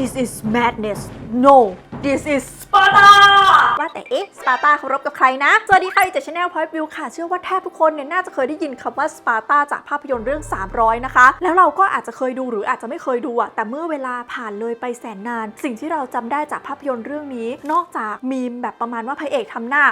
this is madness no this is Sparta ว่าแต่เอ๊ะ สปาร์ตาเขารบกับใครนะ สวัสดีค่ะจากช anel Point View ค่ะ เชื่อว่าแทบทุกคนเนี่ยน่าจะเคยได้ยินคำว่าสปาร์ตาจากภาพยนตร์เรื่อง 300 นะคะ แล้วเราก็อาจจะเคยดูหรืออาจจะไม่เคยดูอะแต่เมื่อเวลาผ่านเลยไปแสนนาน สิ่งที่เราจำได้จากภาพยนตร์เรื่องนี้ นอกจากมีมแบบประมาณว่าพระเอกทำหน้า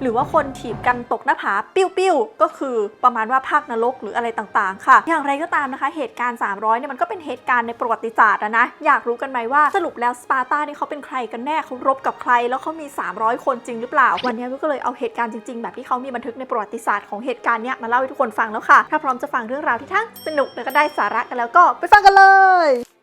หรือว่าคนถีบกันตกหน้าผาปิ้วๆก็คือประมาณว่าภาคนรกหรืออะไรต่างๆ ค่ะ อย่างไรก็ตามนะคะ เหตุการณ์ 300เนี่ยมันก็เป็นเหตุการณ์ในประวัติศาสตร์นะ อยากรู้กันไหมว่าสรุปแล้วสปาร์ตานี่เขาเป็นใครกันแน่เขารบกับใคร แล้วเขามี 300 คนจริงหรือเปล่า วันนี้วิวก็เลยเอาเหตุการณ์จริงๆ แบบที่เขามีบันทึกในประวัติศาสตร์ของเหตุการณ์เนี้ยมาเล่าให้ทุกคนฟังแล้วค่ะ ถ้าพร้อมจะฟังเรื่องราวที่ทั้งสนุกและก็ได้สาระกันแล้วก็ไปฟังกันเลย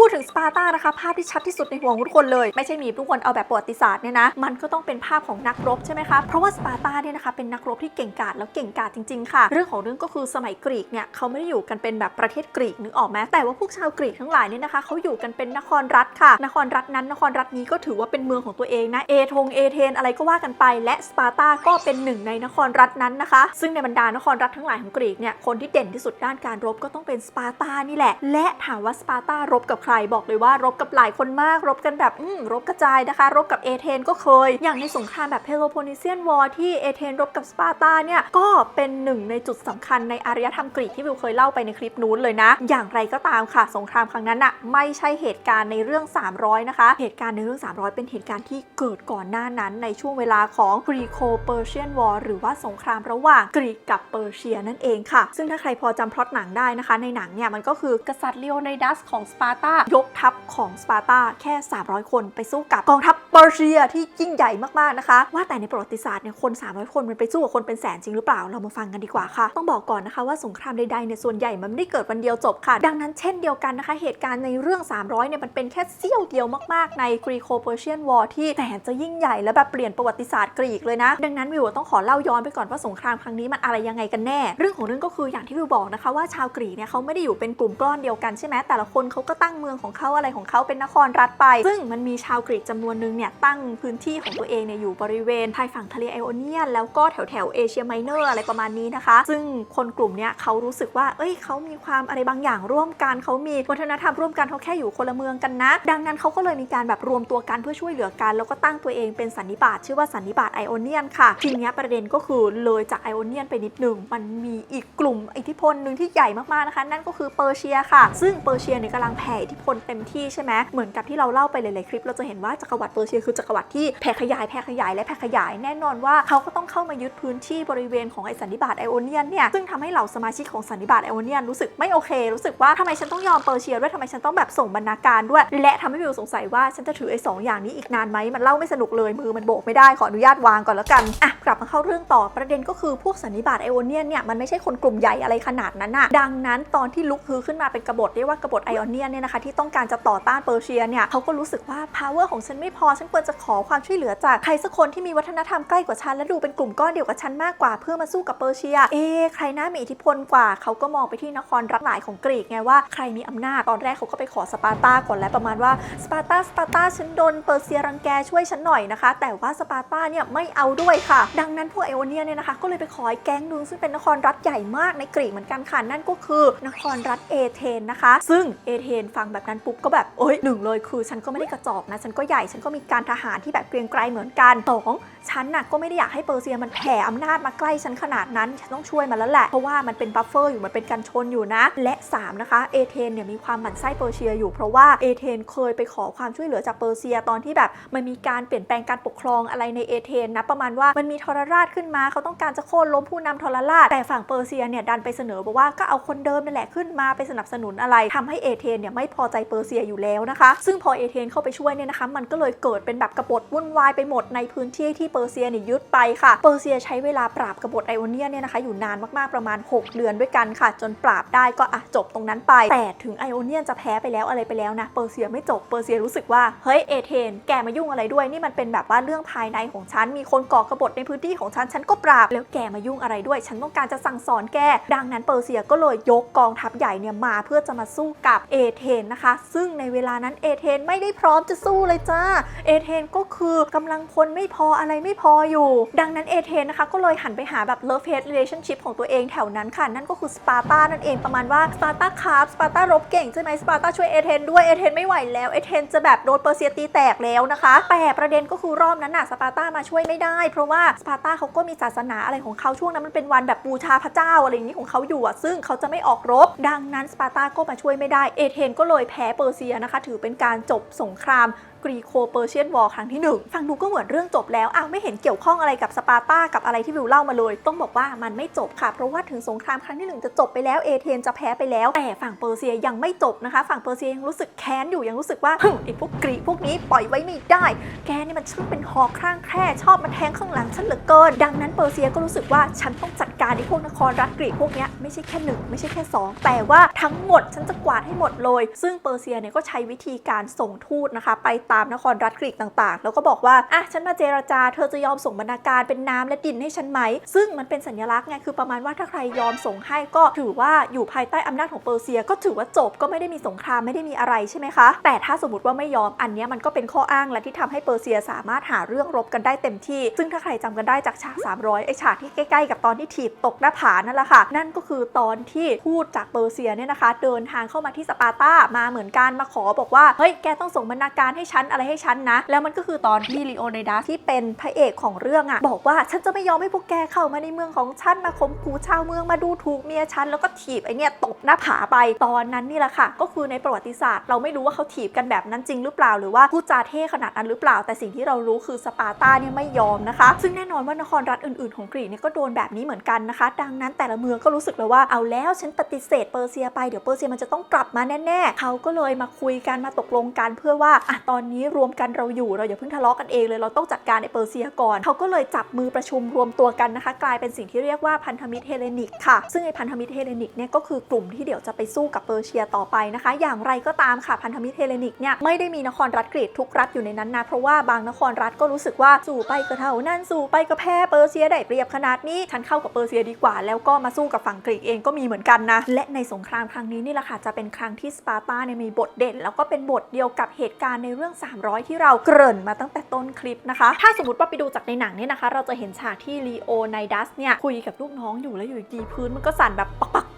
พูดถึงสปาร์ตานะคะภาพที่ชัดที่สุดในหัวงทุกคนเลย ไม่ใช่มีทุกคนเอาแบบประวัติศาสตร์เนี่ยนะมันก็ต้องเป็นภาพของนักรบใช่ไหมคะเพราะว่าสปาร์ตาเนี่ยนะคะเป็นนักรบที่เก่งกาจแล้วเก่งกาจจริงๆค่ะ เรื่องของเรื่องก็คือสมัยกรีกเนี่ยเขาไม่ได้อยู่กันเป็นแบบประเทศกรีกนึกออกไหมแต่ว่าพวกชาวกรีกทั้งหลายเนี่ยนะคะเขาอยู่กันเป็นนครรัฐค่ะ นครรัฐนั้นนครรัฐนี้ก็ถือว่าเป็นเมืองของตัวเองนะเอทงเอเธนอะไรก็ว่ากันไป และสปาร์ตาก็เป็นหนึ่งในนครรัฐนั้นนะคะ ซึ่งในบรรดานครรัฐทั้งหลายของกรีกเนี่ยคนที่เด่นที่สุดด้านการรบก็ต้องเป็นสปาร์ตานี่แหละ และถามว่าสปาร์ตารบกับรบอกเลยว่ารบกับหลายคนมาก รบกันแบบอืมรบกระจายนะคะ รบกับเอเธนก็เคย อย่างในสงครามแบบเพโลโพนิเซียนวอร์ที่เอเธนรบกับสปาร์ตาเนี่ยก็เป็นหนึ่งในจุดสำคัญในอารยธรรมกรีกที่วิวเคยเล่าไปในคลิปนู้นเลยนะ อย่างไรก็ตามค่ะ สงครามครั้งนั้นอะไม่ใช่เหตุการณ์ในเรื่อง 300 นะคะ เหตุการณ์ในเรื่อง 300 เป็นเหตุการณ์ที่เกิดก่อนหน้านั้นในช่วงเวลาของ Greco-Persian War หรือว่าสงครามระหว่างกรีกกับเปอร์เซียนั่นเองค่ะ ซึ่งถ้าใครพอจำพล็อตหนังได้นะคะ ในหนังเนี่ยมันก็คือกษัตริย์เลโอไนดัสของสปาร์ตายกทัพของสปาร์ตาแค่ 300 คนไปสู้กับกองทัพเปอร์เซียที่ยิ่งใหญ่มากๆนะคะ ว่าแต่ในประวัติศาสตร์เนี่ยคน 300 คนมันไปสู้กับคนเป็นแสนจริงหรือเปล่าเรามาฟังกันดีกว่าค่ะ ต้องบอกก่อนนะคะว่าสงครามใดๆเนี่ยส่วนใหญ่มันไม่ได้เกิดวันเดียวจบค่ะ ดังนั้นเช่นเดียวกันนะคะ เหตุการณ์ในเรื่อง 300 เนี่ยมันเป็นแค่เสี้ยวเดียวมากๆใน Greco-Persian War ที่แสนจะยิ่งใหญ่และแบบเปลี่ยนประวัติศาสตร์กรีกเลยนะ ดังนั้นวิวต้องขอเล่าย้อนไปก่อนว่าสงครามครั้งนี้มันอะไรยังไงกันแน่ เรื่องของเรื่องก็คืออย่างที่วิวบอกนะคะว่าชาวกรีกเนี่ยเขาไม่ได้อยู่เป็นกลุ่มก้อนเดียวกันใช่ไหมแต่ละคนเขาก็ตั้งเมืองของเขาอะไรของเขาเป็นนครรัฐไป ซึ่งมันมีชาวกรีกจำนวนหนึงเนี่ยตั้งพื้นที่ของตัวเองเนี่ยอยู่บริเวณชายฝั่งทะเลไอโอเนียน แล้วก็แถวแถวเอเชียไมเนอร์อะไรประมาณนี้นะคะ ซึ่งคนกลุ่มเนี้ยเขารู้สึกว่า เอ้ยเขามีความอะไรบางอย่างร่วมกันเขามีวัฒนธรรมร่วมกันเขาแค่อยู่คนละเมืองกันนะ ดังนั้นเขาก็เลยมีการแบบรวมตัวกันเพื่อช่วยเหลือกัน แล้วก็ตั้งตัวเองเป็นสันนิบาตชื่อว่าสันนิบาตไอโอเนียนค่ะทีนี้ประเด็นก็คือเลยจากไอโอเนียนไปนิดหนึงมันมีอีกกลุ่มอิทธิพลหนึ่งที่ใหญ่มากๆนะคะ นั่นก็คือเปอร์เซียค่ะ ซึ่งเปอร์เซียเนี่ยกำลังแผ่อิทธิพลเต็มที่ใช่ไหมเหมือนกับที่เราเล่าไปหลายๆคลิป เราจะเห็นว่าจักรวรรดิเปอร์เซียคือจักรวรรดิที่แผ่ขยายแผ่ขยายและแผ่ขยายแน่นอนว่าเขาก็ต้องเข้ามายึดพื้นที่บริเวณของไอสันนิบาตไอโอเนียนเนี่ยซึ่งทำให้เหล่าสมาชิกของสันนิบาตไอโอเนียนรู้สึกไม่โอเค รู้สึกว่าทำไมฉันต้องยอมเปอร์เซียด้วยทำไมฉันต้องแบบส่งบรรณาการด้วย และทำให้วิวสงสัยว่าฉันจะถือไอสองอย่างนี้อีกนานไหมมันเล่าไม่สนุกเลยมือมันโบกไม่ได้ขออนุญาตวางก่อนแล้วกันอะกลับมาเข้าเรื่องต่อประเด็นก็คือพวกสันนิบาตไอโอเนียนเนี่ยมันไม่ใช่คนกลุ่มใหญ่อะไรขนาดนั้นน่ะดังนั้นตอนที่ลุกฮือขึ้นมาเป็นกบฏเรียกว่ากบฏไอโอเนียนเนี่ยนะคะทต้องการจะต่อต้านเปอร์เซียเนี่ยเขาก็รู้สึกว่า power ของฉันไม่พอฉันควรจะขอความช่วยเหลือจากใครสักคนที่มีวัฒนธรรมใกล้กว่าฉันและดูเป็นกลุ่มก้อนเดียวกับฉันมากกว่าเพื่อมาสู้กับเปอร์เซีย เอะใครน่ามีอิทธิพลกว่าเขาก็มองไปที่นครรัฐหลายของกรีกไงว่าใครมีอำนาจตอนแรกเขาก็ไปขอสปาร์ตาก่อนแล้วประมาณว่าสปาร์ตาสปาร์ตาฉันโดนเปอร์เซียรังแกช่วยฉันหน่อยนะคะ แต่ว่าสปาร์ตาเนี่ยไม่เอาด้วยค่ะ ดังนั้นพวกไอโอเนียเนี่ยนะคะก็เลยไปขอไอ้แก๊งนึงซึ่งเป็นนครรัฐใหญ่มากในกรีกเหมือนกันค่ะนั่นก็คือนครรัฐเอเธนนะคะ ซึ่งเอเธนฟังแบบนั้นปุ๊บก็แบบเอ้ยหนึ่งเลยคือ ฉันก็ไม่ได้กระจอกนะ ฉันก็ใหญ่ฉันก็มีการทหารที่แบบเกรียงไกรเหมือนกันสองฉันน่ะก็ไม่ได้อยากให้เปอร์เซียมันแผ่อำนาจมาใกล้ฉันขนาดนั้นฉันต้องช่วยมันแล้วแหละเพราะว่ามันเป็นบัฟเฟอร์อยู่มันเป็นกันชนอยู่นะ และสามนะคะเอเธนเนี่ยมีความหมั่นไส้เปอร์เซียอยู่เพราะว่าเอเธนเคยไปขอความช่วยเหลือจากเปอร์เซียตอนที่แบบมันมีการเปลี่ยนแปลงการปกครองอะไรในเอเธนนะประมาณว่ามันมีทรราชขึ้นมาเขาต้องการจะโค่นล้มผู้นำทรราช แต่ฝั่งเปอร์เซียเนี่ยดันไปเสนอบอกว่าก็เอาคนเดิมนั่นแหละขึ้นมาไปสนับสนุนอะไรทำให้เอเธนเนี่ยไม่พอใจเปอร์เซียอยู่แล้วนะคะ ซึ่งพอเอเธนเข้าไปช่วยเนี่ยนะคะ มันก็เลยเกิดเป็นแบบกบฏวุ่นวายไปหมดในพื้นที่ที่เปอร์เซียเนี่ยยึดไปค่ะ เปอร์เซียใช้เวลาปราบกบฏไอโอเนียเนี่ยนะคะอยู่นานมากๆประมาณ 6 เดือนด้วยกันค่ะ จนปราบได้ก็อะจบตรงนั้นไป แต่ถึงไอโอเนียนจะแพ้ไปแล้วอะไรไปแล้วนะ เปอร์เซียไม่จบ เปอร์เซียรู้สึกว่า เฮ้ยเอเธนแกมายุ่งอะไรด้วย นี่มันเป็นแบบว่าเรื่องภายในของฉัน มีคนก่อกบฏในพื้นที่ของฉัน ฉันก็ปราบ แล้วแกมายุ่งอะไรด้วย ฉันต้องการจะสั่งสอนแก ดังนั้นเปอร์เซียก็เลยยกกองทัพใหญ่เนี่ยมาเพื่อจะมาสู้กับเอเธนนะคะนะคะ ซึ่งในเวลานั้นเอเธนไม่ได้พร้อมจะสู้เลยจ้า เอเธนก็คือกำลังพลไม่พออะไรไม่พออยู่ ดังนั้นเอเธนนะคะก็เลยหันไปหาแบบ love hate relationship ของตัวเองแถวนั้นค่ะ นั่นก็คือสปาร์ตานั่นเองประมาณว่าสปาร์ตาคาร์สปาร์ตารบเก่งใช่ไหมสปาร์ตาช่วยเอเธนด้วยเอเธนไม่ไหวแล้วเอเธนจะแบบโดนเปอร์เซียตีแตกแล้วนะคะ แต่ประเด็นก็คือรอบนั้นน่ะสปาร์ตามาช่วยไม่ได้ เพราะว่าสปาร์ตาเขาก็มีศาสนาอะไรของเขาช่วงนั้นมันเป็นวันแบบบูชาพระเจ้าอะไรอย่างนี้ของเขาอยู่อะซึ่งเขาจะไม่ออกรบ ดังนั้นสปาร์ตาก็มาช่วยไม่ได้เอเธนก็เลยแพ้เปอร์เซียนะคะ ถือเป็นการจบสงครามกรีโคเปอร์เชียนวอร์ครั้งที่ 1 ฟังดูก็เหมือนเรื่องจบแล้วอ้าวไม่เห็นเกี่ยวข้องอะไรกับสปาร์ตากับอะไรที่วิวเล่ามาเลย ต้องบอกว่ามันไม่จบค่ะ เพราะว่าถึงสงครามครั้งที่ 1 จะจบไปแล้วเอเธนจะแพ้ไปแล้ว แต่ฝั่งเปอร์เซียยังไม่จบนะคะ ฝั่งเปอร์เซียยังรู้สึกแค้นอยู่ยังรู้สึกว่าไอ้พวกกรีกพวกนี้ปล่อยไว้ไม่ได้ แกนี่มันช่างเป็นหอกข้างแคร่ชอบมาแทงข้างหลังฉันเหลือเกิน ดังนั้นเปอร์เซียก็รู้สึกว่าฉันต้องจัดการไอ้พวกนครรัฐกรีกพวกนี้ไม่ใช่แค่หนึ่งไม่ใช่แค่สองแต่ว่าทั้งหมดฉันจะกวาดให้หมดเลย ซึ่งเปอร์เซียเนี่ยก็ใช้วิธีการส่งทูตนะคะไปตามนครรัฐกรีกต่างๆ แล้วก็บอกว่าอะฉันมาเจรจา เธอจะยอมส่งบรรณาการเป็นน้ำและดินให้ฉันไหม ซึ่งมันเป็นสัญลักษณ์ไงคือประมาณว่าถ้าใครยอมส่งให้ก็ถือว่าอยู่ภายใต้อำนาจของเปอร์เซีย ก็ถือว่าจบก็ไม่ได้มีสงครามไม่ได้มีอะไรใช่ไหมคะ แต่ถ้าสมมติว่าไม่ยอมอันเนี้ยมันก็เป็นข้ออ้างและที่ทำให้เปอร์เซียสามารถหาเรื่องรบกันได้เต็มที่ ซึ่งถ้าใครจำกันได้จากฉาก 300 ไอฉากที่ใกล้ๆ กับตอนที่ถีบตกหน้าผานั่นแหละค่ะ นั่นก็คือตอนที่พูดจากเปอร์เซียเนี่ยนะคะ เดินทางเข้ามาที่สปาร์ตามาเหมือนกันมาขอบอกว่าเฮ้ยแกต้องส่งบรรณาการให้ฉันอะไรให้ฉันนะ แล้วมันก็คือตอนที่ลีโอไนดัสที่เป็นพระเอกของเรื่องอะบอกว่าฉันจะไม่ยอมให้พวกแกเข้ามาในเมืองของฉันมาข่มขู่ชาวเมืองมาดูถูกเมียฉันแล้วก็ถีบไอเนี่ยตกหน้าผาไปตอนนั้นนี่แหละค่ะ ก็คือในประวัติศาสตร์เราไม่รู้ว่าเขาถีบกันแบบนั้นจริงหรือเปล่าหรือว่าพูดจาเท่ขนาดนั้นหรือเปล่า แต่สิ่งที่เรารู้คือสปาร์ตาเนี่ยไม่ยอมนะคะ ซึ่งแน่นอนว่านครรัฐอื่นๆของกรีกเนี่ยก็โดนแบบนี้เหมือนกันนะคะ ดังนั้นแต่ละเมืองก็รู้สึกเลยว่าเอาแล้วฉันปฏิเสธเปอร์เซียไปเดี๋ยวเปอร์เซียมันจะต้องกลับมาแน่ๆเขาก็เลยมาคุยกันมาตกลงกันเพื่อว่าอะตอนนี้รวมกันเราอยู่เราอย่าเพิ่งทะเลาะกันเองเลยเราต้องจัดการในเปอร์เซียก่อนเขาก็เลยจับมือประชุมรวมตัวกันนะคะ กลายเป็นสิ่งที่เรียกว่าพันธมิตรเฮเลนิกค่ะ ซึ่งไอพันธมิตรเฮเลนิกเนี่ยก็คือกลุ่มที่เดี๋ยวจะไปสู้กับเปอร์เซียต่อไปนะคะ อย่างไรก็ตามค่ะพันธมิตรเฮเลนิกเนี่ยไม่ได้มีนครรัฐกรีกทุกรัฐอยู่ในนั้นนะเพราะว่าบางนครรัฐก็รู้สึกว่าสู่ไปก็เท่านั้นสู่ไปก็แพ้เปอร์เซียได้เปรียบขนาดนี้ฉันเข้ากับเปอร์เซียดีกว่า แล้วก็มาสู้กับฝั่งกรีกเองก็มีเหมือนกันนะและในสงครามครั้งนี้นี่แหละค่ะจะเป็นครั้งที่สปาร์ตาเนี่ยมีบทเด่น แล้วก็เป็นบทเดียวกับเหตุการณ์ในเรื่อง300 ที่เราเกริ่นมาตั้งแต่ต้นคลิปนะคะ ถ้าสมมติว่าไปดูจากในหนังเนี่ยนะคะ เราจะเห็นฉากที่ลีโอไนดัสเนี่ยคุยกับลูกน้องอยู่แล้วอยู่ดีพื้นมันก็สั่นแบบปักปักปักปักปัก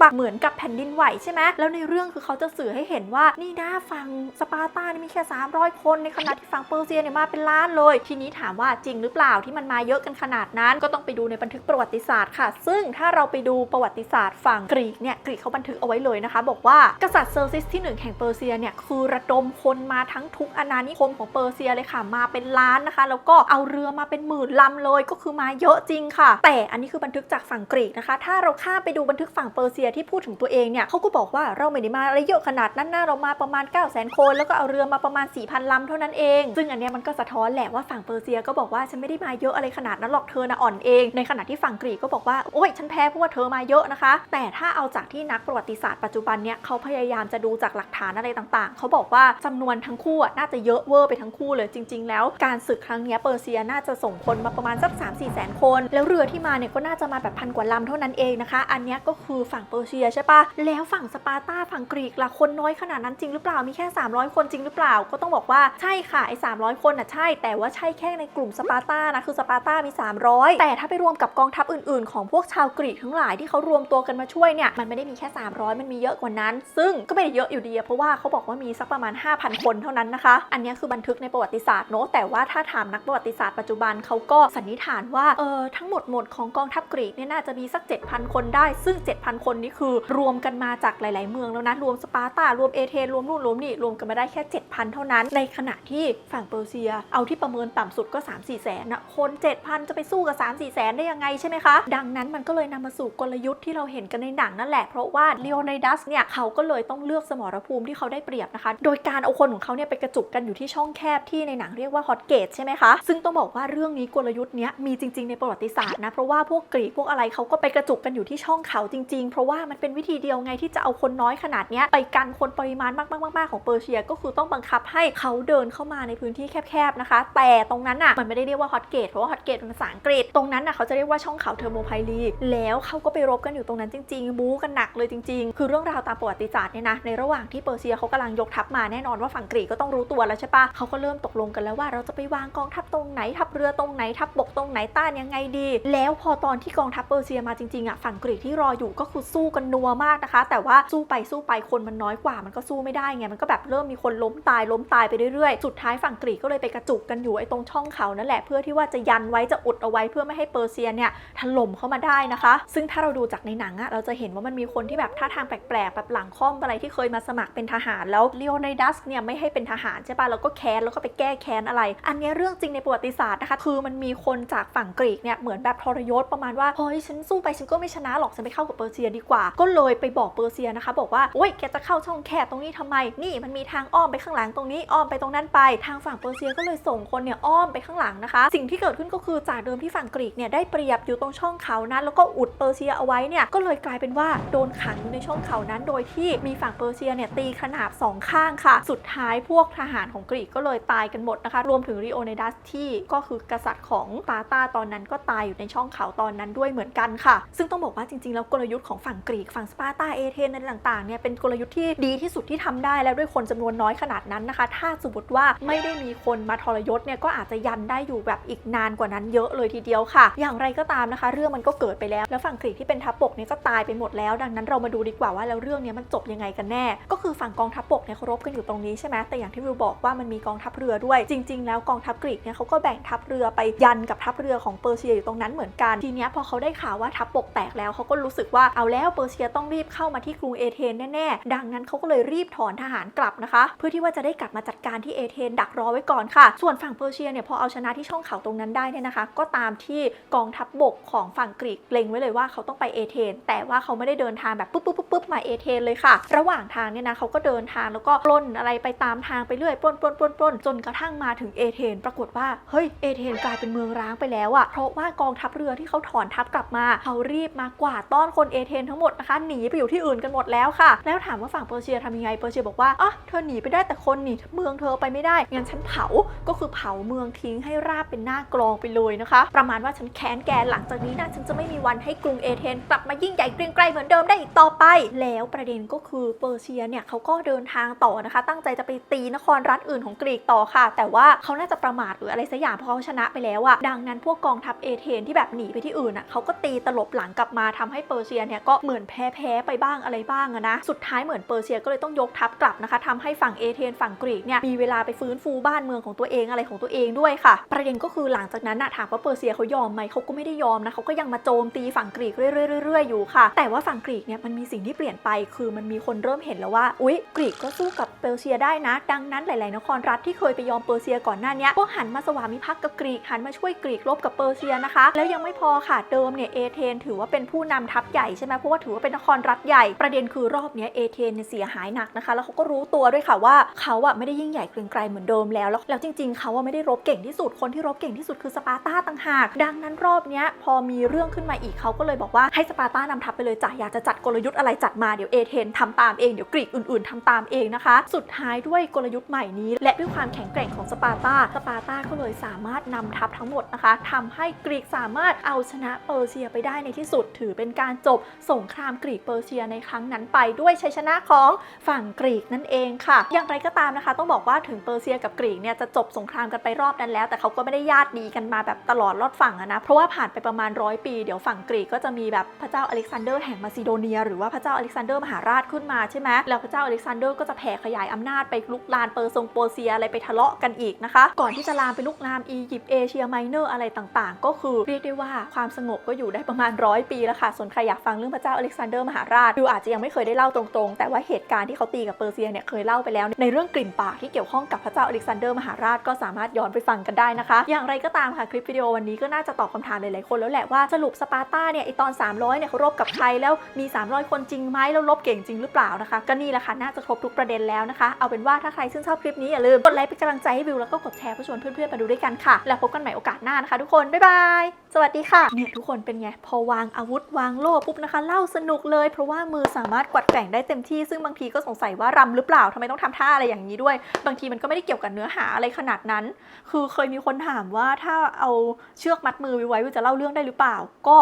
ปักเหมือนกับแผ่นดินไหวใช่ไหมแล้วในเรื่องคือเขาจะสื่อให้เห็นว่านี่นะฝั่งสปาร์ตานี่มีแค่ 300 คน ในขณะที่ฝั่งเปอร์เซียเนี่ยมาเป็นล้านเลย ทีนี้ถามว่าจริงหรือเปล่าที่มันมาเยอะกันขนาดนั้น ก็ต้องไปดูในบันทึกประวัติศาสตร์ค่ะ ซึ่งถ้าเราไปดูประวัติศาสตร์ฝั่งกรีกเนี่ยกรีกเขาบันทึกเอาไว้เลยนะคะ บอกว่ากษัตริย์เซอร์ซิสที่หนึ่งแห่งเปอร์เซียเนี่ยคือระดมคนมาทั้งทุกอาณานิคมของเปอร์เซียเลยค่ะมาเป็นล้านนะคะ แล้วก็เอาเรือมาเป็นหมื่นลำเลยก็คือมาเยอะจริงค่ะ แต่อันนี้คือบันทึกจากฝั่งกรีกนะคะ ถ้าเราข้ามไปดูบันทึกฝั่งเปอร์เซียที่พูดถึงตัวเองเนี่ยเขาก็บอกว่าเราไม่ได้มาอะไรเยอะขนาดนั้นนะเรามาประมาณ 9 0 0 0 0 0คน แล้วก็เอาเรือมาประมาณ 4,000ลำเท่านั้นเอง ซึ่งอันเนี้ยมันก็สะท้อนแหละว่าฝั่งเปอร์เซียก็บอกว่าฉันไม่ได้มาเยอะอะไรขนาดนั้นหรอกเธอนะอ่อนเอง ในขณะที่ฝั่งกรีกก็บอกว่าโอ้ยฉันแพ้เพราะว่าเธอมาเยอะนะคะ แต่ถ้าเอาจากที่นักประวัติศาสตร์ปัจจุบันเนี่ยเขาพยายามจะดูจากหลักฐานอะไรต่างๆ เขาบอกว่าจำนวนทั้งคู่น่าจะเยอะเวอร์ไปทั้งคู่เลยจริง ๆ แล้วการศึกครั้งนี้เปอร์เซียน่าจะส่งคนมาประมาณสัก3 4แสนคน แล้วเรือที่มาเนี่ยก็น่าจะมาแบบพันกว่าลำเท่านั้นเองนะคะ อันนี้ก็คือฝั่งเปอร์เซียใช่ปะแล้วฝั่งสปาร์ตาฝั่งกรีกล่ะคนน้อยขนาดนั้นจริงหรือเปล่ามีแค่ 300 คนจริงหรือเปล่า ก็ต้องบอกว่าใช่ค่ะไอ้300 คนน่ะใช่ แต่ว่าใช่แค่ในกลุ่มสปาร์ตานะคือสปาร์ตามี 300 แต่ถ้าไปรวมกับกองทัพอื่นๆ ของพวกชาวกรีกทั้งหลายที่เขารวมตัวกันมาช่วยเนี่ยมันไม่ได้มีแค่ 300 มันมีเยอะกว่านั้น ซึ่งก็ไม่ได้เยอะอยู่ดีเพราะว่าเขาบอกว่ามีสักประมาณ 5,000 คนเท่านั้นนะคะ อันนี้คือบันทึกในประวัติศาสตร์เนอะแต่ว่าถ้าถามนักประวัติศาสตร์ปัจจุบันเขาก็สันนิษฐานว่าเออทั้งหมดหมดของกองทัพกรีกเนี่ยน่าจะมีสัก 7,000 คนได้ซึ่ง 7,000 คนนี่คือรวมกันมาจากหลาย ๆ เมืองแล้วนะ รวมสปาร์ตารวมเอเธนรวมนู่นรวมนี่รวมกันมาได้แค่ 7,000 เท่านั้น ในขณะที่ฝั่งเปอร์เซีย เอาที่ประเมินต่ำสุดก็ 3-4 แสนนะคน 7,000 จะไปสู้กับ 3-4 แสนได้ยังไงใช่ไหมคะ ดังนั้นมันก็เลยนำมาสู่กลยุทธ์ที่เราเห็นกันในหนังนั่นแหละ เพราะว่าเลโอไนดัสเนี่ยเขาก็เลยต้องเลือกสมรภูมิที่เขาได้เปรียบนะคะ โดยการเอาคนของเขาเนี่ยไปกระจุกกันอยู่ที่ช่องแคบที่ในหนังเรียกว่าฮอตเกตใช่ไหมคะ ซึ่งต้องบอกว่าเรื่องนี้กลยุทธ์เนี้ยมีจริง ๆ ในประวัติศาสตร์นะ เพราะว่าพวกกรีกพวกอะไรเขาก็ไปกระจุกกันอยู่ที่ช่องเขาจริง ๆ เพราะว่าว่ามันเป็นวิธีเดียวไงที่จะเอาคนน้อยขนาดนี้ไปกันคนปริมาณมากๆๆๆของเปอร์เซีย ก็คือต้องบังคับให้เขาเดินเข้ามาในพื้นที่แคบๆนะคะ แต่ตรงนั้นอะมันไม่ได้เรียกว่าฮอตเกตเพราะว่าฮอตเกตเป็นภาษาอังกฤษตรงนั้นน่ะเขาจะเรียกว่าช่องเขาเทอร์โมไพลีแล้วเขาก็ไปรบกันอยู่ตรงนั้นจริงๆ บู๊กันหนักเลยจริง ๆ คือเรื่องราวตามประวัติศาสตร์เนี่ยนะในระหว่างที่เปอร์เซียเขากำลังยกทัพมาแน่นอนว่าฝั่งกรีกก็ต้องรู้ตัวแล้วใช่ปะเขาก็เริ่มตกลงกันแล้วว่าเราจะไปวางกองทัพตรงไหนทัพเรือตรงไหนทัพบกตรงไหนต้านยังไงดี แล้วพอตอนที่กองทัพเปอร์เซียมาจริงๆอะฝั่งกรีกที่รออยู่ก็คือสูกันนัวมากนะคะ แต่ว่าสู้ไปสู้ไปคนมันน้อยกว่า มันก็สู้ไม่ได้ไงมันก็แบบเริ่มมีคนล้มตายล้มตายไปเรื่อยๆ สุดท้ายฝั่งกรีกก็เลยไปกระจุกกันอยู่ไอ้ตรงช่องเขานั่นแหละเพื่อที่ว่าจะยันไว้จะอุดเอาไว้เพื่อไม่ให้เปอร์เซียเนี่ยถล่มเข้ามาได้นะคะ ซึ่งถ้าเราดูจากในหนังอะเราจะเห็นว่ามันมีคนที่แบบท่าทางแปลกๆแบบหลังค่อมอะไรที่เคยมาสมัครเป็นทหารแล้วเลโอไนดัสเนี่ยไม่ให้เป็นทหารใช่ปะแล้วก็แค้นแล้วก็ไปแก้แค้นอะไร อันนี้เรื่องจริงในประวัติศาสตร์นะคะคือมันมีคนจากฝั่งกรีกเนี่ยเหมือนแบบทรยศประมาณว่าเฮ้ยฉันสู้ไปฉันก็ไม่ชนะหรอกฉันไปเข้ากับเปอร์เซียดีกว่าก็เลยไปบอกเปอร์เซียนะคะ บอกว่าโอ๊ยแกจะเข้าช่องแคบตรงนี้ทำไม นี่มันมีทางอ้อมไปข้างหลังตรงนี้อ้อมไปตรงนั้นไป ทางฝั่งเปอร์เซียก็เลยส่งคนเนี่ยอ้อมไปข้างหลังนะคะ สิ่งที่เกิดขึ้นก็คือจากเดิมที่ฝั่งกรีกเนี่ยได้เปรียบอยู่ตรงช่องเขานั้น แล้วก็อุดเปอร์เซียเอาไว้เนี่ยก็เลยกลายเป็นว่าโดนขังอยู่ในช่องเขานั้น โดยที่มีฝั่งเปอร์เซียเนี่ยตีขนาบสองข้างค่ะ สุดท้ายพวกทหารของกรีกก็เลยตายกันหมดนะคะ รวมถึงริโอเนดัสที่ก็คือกษัตริย์ของปาตาตอนนั้นก็ตายอยู่ในช่องเขาตอนนั้นด้วยเหมือนกันค่ะ ซึ่งต้องบอกว่าจริงๆแล้วกลยุทธ์ของฝั่งกรีกฝั่งสปาร์ตาเอเธนอะไรต่างๆเนี่ยเป็นกลยุทธ์ที่ดีที่สุดที่ทำได้แล้วด้วยคนจำนวนน้อยขนาดนั้นนะคะ ถ้าสมมติว่าไม่ได้มีคนมาทรยศเนี่ยก็อาจจะยันได้อยู่แบบอีกนานกว่านั้นเยอะเลยทีเดียวค่ะ อย่างไรก็ตามนะคะ เรื่องมันก็เกิดไปแล้ว แล้วฝั่งกรีกที่เป็นทัพบกเนี่ยก็ตายไปหมดแล้ว ดังนั้นเรามาดูดีกว่าว่าแล้วเรื่องนี้มันจบยังไงกันแน่ ก็คือฝั่งกองทัพบกเนี่ยเขารบกันอยู่ตรงนี้ใช่ไหมแต่อย่างที่วิวบอกว่ามันมีกองทัพเรือด้วย จริง ๆ แล้วกองทัพกรีกเนี่ยเขาก็แบ่งทัพเรือไปยันกับทัพเรือของเปอร์เซียอยู่ตรงนั้นเหมือนกันทีเนี้ยพอเขาได้ข่าวว่าทัพบกแตกแล้วเขาก็รู้สึกว่าเอาแล้วเปอร์เซียต้องรีบเข้ามาที่กรุงเอเธนแน่ๆ ดังนั้นเขาก็เลยรีบถอนทหารกลับนะคะ เพื่อที่ว่าจะได้กลับมาจัดการที่เอเธนดักรอไว้ก่อนค่ะ ส่วนฝั่งเปอร์เซียเนี่ยพอเอาชนะที่ช่องเขาตรงนั้นได้เนี่ยนะคะ ก็ตามที่กองทัพบกของฝั่งกรีกเล็งไว้เลยว่าเขาต้องไปเอเธนแต่ว่าเขาไม่ได้เดินทางแบบปุ๊บปุ๊บปุ๊บปุ๊บมาเอเธนเลยค่ะ ระหว่างทางเนี่ยนะเขาก็เดินทางแล้วก็ปล้นอะไรไปตามทางไปเรื่อยปล้นปล้นปล้นปล้นจนกระทั่งมาถึงเอเธนปรากฏว่าเฮ้ยเอเธนกลายเป็นเมืองร้างไปแล้วอะเพราะว่ากองทัพเรือที่เขาถอนทัพกลับมาเขารีบมากวาดต้อนคนเอเธนทั้งหมดนะคะหนีไปอยู่ที่อื่นกันหมดแล้วค่ะ แล้วถามว่าฝั่งเปอร์เซียทำยังไงเปอร์เซียบอกว่าอ๋อเธอหนีไปได้แต่คนนี่เมืองเธอไปไม่ได้งั้นฉันเผาก็คือเผาเมืองทิ้งให้ราบเป็นหน้ากลองไปเลยนะคะ ประมาณว่าฉันแค้นแกหลังจากนี้นะฉันจะไม่มีวันให้กรุงเอเธนกลับมายิ่งใหญ่เกรียงไกรเหมือนเดิมได้อีกต่อไป แล้วประเด็นก็คือเปอร์เซียเนี่ยเขาก็เดินทางต่อนะคะ ตั้งใจจะไปตีนครรัฐอื่นของกรีกต่อค่ะ แต่ว่าเขาน่าจะประมาทหรืออะไรสักอย่างเพราะเขาชนะไปแล้วอะดังนั้นพวกกองทัพเอเธนที่แบบหนีไปที่อื่นอะเขาก็ตีตลบหลังกลับมาทำให้เปอร์เซียเนี่ยก็เหมือนแพ้แพ้ไปบ้างอะไรบ้างนะสุดท้ายเหมือนเปอร์เซียก็เลยต้องยกทัพกลับนะคะทำให้ฝั่งเอเธนฝั่งกรีกเนี่ยมีเวลาไปฟื้นฟูบ้านเมืองของตัวเองอะไรของตัวเองด้วยค่ะ ประเด็นก็คือหลังจากนั้นอะถามว่าเปอร์เซียเขายอมไหมเขาก็ไม่ได้ยอมนะเขาก็ยังมาโจมตีฝั่งกรีกเรื่อยๆๆอยู่ค่ะ แต่ว่าฝั่งกรีกเนี่ยมันมีสิ่งที่เปลี่ยนไป คือมันมีคนเริ่มเห็นแล้วว่าอุ๊ยกรีกก็สู้กับเปอร์เซียได้นะ ดังนั้นหลาย ๆ นครรัฐที่เคยไปยอมเปอร์เซียก่อนหน้านี้ก็หันมาสวามิภักดิ์กับกรีกหันมาช่วยกรีกรบกับเปอร์เซียนะคะ แล้วยังไม่พอค่ะเดิมเนี่ยเอเธนถือว่าเป็นผู้นำทัพใหญ่ใช่ไหมเพราะว่าถือว่าเป็นนครรัฐใหญ่ ประเด็นคือรอบนี้เอเธนเนี่ยเสียหายหนักนะคะ แล้วเขาก็รู้ตัวด้วยค่ะว่าเขาอะไม่ได้ยิ่งใหญ่เกรียงไกรเหมือนเดิมแล้ว แล้วจริง ๆเขาอะไม่ได้รบเก่งที่สุด คนที่รบเก่งที่สุดคือสปาร์ตาต่างหาก ดังนั้นรอบนี้พอมีเรื่องขึ้นมาอีกเขาก็เลยบอกว่าให้สปาร์ตานำทัพไปเลยจ้ะอยากจะจัดกลยุทธ์อะไรจัดมาเดี๋ยวเอเธนทำตามเองเดี๋ยวกรีกอื่นๆทำตามเองนะคะ สุดท้ายด้วยกลยุทธ์ใหม่นี้ และด้วยความแข็งแกร่งของสปาร์ตาสปาร์ตาก็เลยสามารถนำทัพทั้งหมดนะคะทำให้กรีกสามารถเอาชนะเปอร์เซียไปได้ในที่สุดถือเป็นการจบสงครามกรีกเปอร์เซียในครั้งนั้นไปด้วยชัยชนะของฝั่งกรีกนั่นเองค่ะ อย่างไรก็ตามนะคะ ต้องบอกว่าถึงเปอร์เซียกับกรีกเนี่ยจะจบสงครามกันไปรอบนั้นแล้ว แต่เขาก็ไม่ได้ญาติดีกันมาแบบตลอดรอดฝั่งนะเพราะว่าผ่านไปประมาณร้อยปีเดี๋ยวฝั่งกรีกก็จะมีแบบพระเจ้าอเล็กซานเดอร์แห่งมาซิโดเนีย หรือว่าพระเจ้าอเล็กซานเดอร์มหาราชขึ้นมาใช่ไหมแล้วพระเจ้าอเล็กซานเดอร์ก็จะแผ่ขยายอำนาจไปลุกลานเปอร์ซงเปอร์เซียอะไรไปทะเลาะกันอีกนะคะ ก่อนที่จะลามไปลุกลามอียิปต์เอเชียไมเนอร์อะไรต่างๆ ก็คือเรียกได้ว่าความสงบก็อยู่ได้ประมาณร้อยปีแล้วค่ะส่วนใครอยากฟังเรื่องพระเจ้าอเล็กซานเดอร์มหาราชดูอาจจะยังไม่เคยได้เล่าตรงๆ แต่ว่าเหตุการณ์ที่เขาตีกับเปอร์เซียเนี่ยเคยเล่าไปแล้ว ในเรื่องกลิ่นปากที่เกี่ยวข้องกับพระเจ้าอเล็กซานเดอร์มหาราชก็สามารถย้อนไปฟังกันได้นะคะ อย่างไรก็ตามค่ะคลิปวิดีโอวันนี้ก็น่าจะตอบคำถามหลายๆคนแล้วแหละว่าสรุปสปาร์ตาเนี่ยไอตอน 300เนี่ยเขารบกับใครแล้วมี 300 คนจริงไหมแล้วรบเก่งจริงหรือเปล่านะคะก็นี่แหละค่ะน่าจะครบทุกประเด็นแล้วนะคะเอาเป็นว่าถ้าใครชื่นชอบคลิปนี้อย่าลืมกดไลค์เป็นกำลังใจให้วิวแล้วก็กดแชร์เพื่อชวนเพื่อนๆมาดูด้วยกันค่ะ แล้วพบกันใหม่โอกาสหน้านะคะ ทุกคนบ๊ายบาย สวัสดีค่ะเนี่ยทุกคนเป็นไง พอวางอาวุธวางโล่ปุ๊บนะคะ เล่าสนุกเลย เพราะว่ามือสามารถกวัดแกว่งได้เต็มที่ ซึ่งบางทีก็สงสัยว่ารำหรือเปล่าทำไมต้องทำท่าอะไรอย่างนี้ด้วย บางทีมันก็ไม่ได้เกี่ยวกับเนื้อหาอะไรขนาดนั้น คือเคยมีคนถามว่าถ้าเอาเชือกมัดมือไว้จะเล่าเรื่องได้หรือเปล่า ก็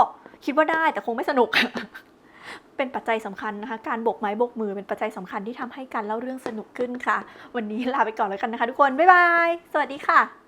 คิดว่าได้แต่คงไม่สนุกเป็นปัจจัยสำคัญนะคะ การบกไม้บกมือเป็นปัจจัยสำคัญที่ทำให้การเล่าเรื่องสนุกขึ้นค่ะ วันนี้ลาไปก่อนแล้วกันนะคะ ทุกคน บ๊ายบาย สวัสดีค่ะ